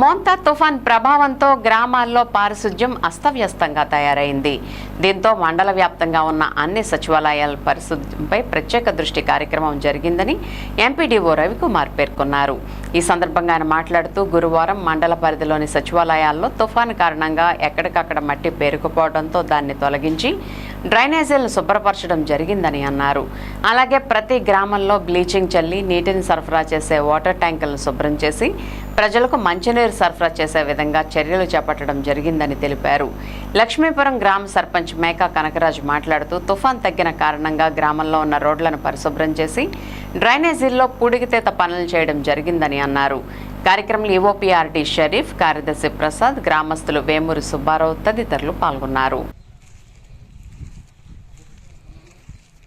మోంతా తుఫాన్ ప్రభావంతో గ్రామాల్లో పారిశుధ్యం అస్తవ్యస్తంగా తయారైంది. దీంతో మండల వ్యాప్తంగా ఉన్న అన్ని సచివాలయాల పరిశుద్ధ్యంపై ప్రత్యేక దృష్టి కార్యక్రమం జరిగిందని ఎంపీడీఓ రవికుమార్ పేర్కొన్నారు. ఈ సందర్భంగా ఆయన మాట్లాడుతూ గురువారం మండల పరిధిలోని సచివాలయాల్లో తుఫాను కారణంగా ఎక్కడికక్కడ మట్టి పేరుకుపోవడంతో దాన్ని తొలగించి డ్రైనేజీలను శుభ్రపరచడం జరిగిందని అన్నారు. అలాగే ప్రతి గ్రామంలో బ్లీచింగ్ చల్లి నీటిని సరఫరా చేసే వాటర్ ట్యాంకులను శుభ్రం చేసి ప్రజలకు మంచినీరు సరఫరా చేసే విధంగా చర్యలు చేపట్టడం జరిగిందని తెలిపారు. లక్ష్మీపురం గ్రామ సర్పంచ్ మేకా కనకరాజు మాట్లాడుతూ తుఫాన్ తగ్గిన కారణంగా గ్రామంలో ఉన్న రోడ్లను పరిశుభ్రం చేసి డ్రైనేజీల్లో పూడికితేత పనులు చేయడం జరిగిందని అన్నారు. కార్యక్రమంలో ఈఓపీఆర్టీ షరీఫ్ కార్యదర్శి ప్రసాద్ గ్రామస్తులు వేమూరి సుబ్బారావు తదితరులు పాల్గొన్నారు.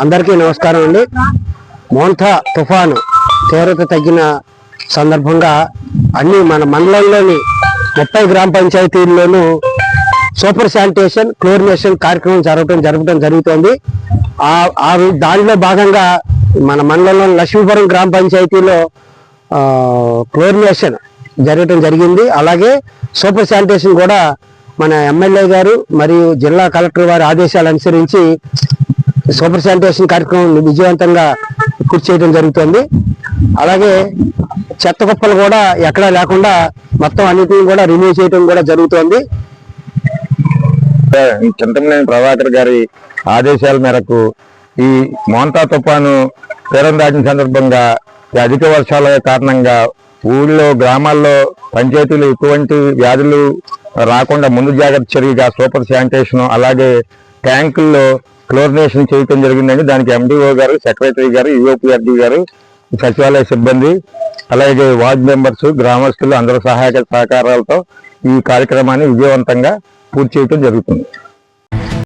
అందరికీ నమస్కారం అండి. మోంతా తుఫాను తీవ్రత తగ్గిన సందర్భంగా అన్ని మన మండలంలోని ముప్పై గ్రామ పంచాయతీల్లోనూ సూపర్ శానిటేషన్ క్లోరినేషన్ కార్యక్రమం జరగటం జరగటం జరుగుతోంది. ఆ దానిలో భాగంగా మన మండలంలోని లక్ష్మీపురం గ్రామ పంచాయతీలో క్లోరినేషన్ జరగటం జరిగింది. అలాగే సూపర్ శానిటేషన్ కూడా మన ఎమ్మెల్యే గారు మరియు జిల్లా కలెక్టర్ వారి ఆదేశాలు అనుసరించి సూపర్ శానిటేషన్ కార్యక్రమం విజయవంతంగా పూర్తి చేయడం జరుగుతుంది. అలాగే చెత్త కుప్పలు కూడా ఎక్కడా లేకుండా మొత్తం అన్నిటిని కూడా రిమూవ్ చేయడం కూడా జరుగుతోంది. చింతమనేని ప్రభాకర్ గారి ఆదేశాల మేరకు ఈ మోంతా తుఫాను తీరం దాటిన సందర్భంగా అధిక వర్షాల కారణంగా ఊళ్ళో గ్రామాల్లో పంచాయతీలు ఎటువంటి వ్యాధులు రాకుండా ముందు జాగ్రత్త చర్యగా సూపర్ శానిటేషన్ అలాగే ట్యాంకుల్లో క్లోరినేషన్ చేయటం జరిగిందండి దానికి ఎండిఓ గారు సెక్రటరీ గారు యుఓపిఆర్డి గారు సచివాలయ సిబ్బంది అలాగే వార్డ్ మెంబర్స్ గ్రామస్తులు అందరూ సహాయక సహకారాలతో ఈ కార్యక్రమాన్ని విజయవంతంగా పూర్తి చేయడం జరుగుతుంది.